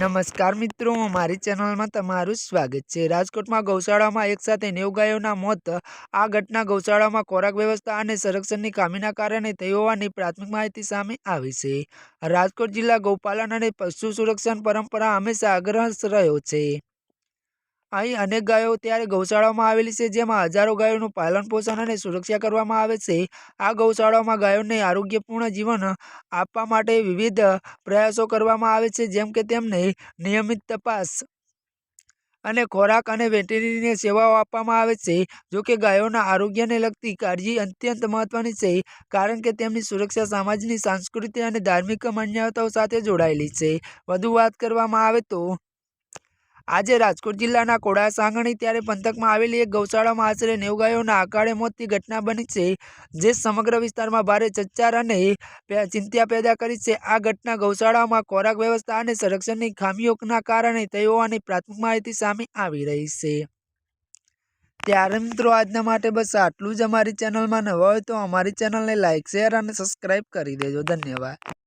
નમસ્કાર મિત્રો, મારી ચેનલમાં તમારું સ્વાગત છે. રાજકોટમાં ગૌશાળામાં એકસાથે નેવ ગાયોના મોત, આ ઘટના ગૌશાળામાં ખોરાક વ્યવસ્થા અને સંરક્ષણની ખામીના કારણે થઈ હોવાની પ્રાથમિક માહિતી સામે આવી છે. રાજકોટ જિલ્લા ગૌપાલન અને પશુ સુરક્ષણ પરંપરા હંમેશા અગ્રસ રહ્યો છે. અહીં અનેક ગાયો ત્યારે ગૌશાળામાં આવેલી છે, જેમાં હજારો ગાયોનું પાલન પોષણ અને સુરક્ષા કરવામાં આવે છે. આ ગૌશાળાઓમાં ગાયોને આરોગ્યપૂર્ણ જીવન આપવા માટે વિવિધ પ્રયાસો કરવામાં આવે છે, જેમ કે તેમને નિયમિત તપાસ અને ખોરાક અને વેટરીની સેવાઓ આપવામાં આવે છે, જો કે ગાયોના આરોગ્યને લગતી કાળજી અત્યંત મહત્વની છે, કારણ કે તેમની સુરક્ષા સમાજની, સાંસ્કૃતિક અને ધાર્મિક માન્યતાઓ સાથે જોડાયેલી છે. વધુ વાત કરવામાં આવે તો આજે રાજકોટ જિલ્લાના કોડા સાંગણી ત્યારે પંથકમાં આવેલી એક ગૌશાળામાં આશરે નેવ ગાયોના આકાળે મોતની ઘટના બની છે, જે સમગ્ર વિસ્તારમાં ભારે ચચ્ચાર અને ચિંતા પેદા કરી છે. આ ઘટના ગૌશાળામાં ખોરાક વ્યવસ્થા અને સંરક્ષણની ખામીઓના કારણે થઈ હોવાની પ્રાથમિક માહિતી સામે આવી રહી છે. ત્યારે મિત્રો, આજના માટે બસ આટલું જ અમારી ચેનલમાં નવા હોય તો અમારી ચેનલને લાઇક શેર અને સબસ્ક્રાઈબ કરી દેજો. ધન્યવાદ.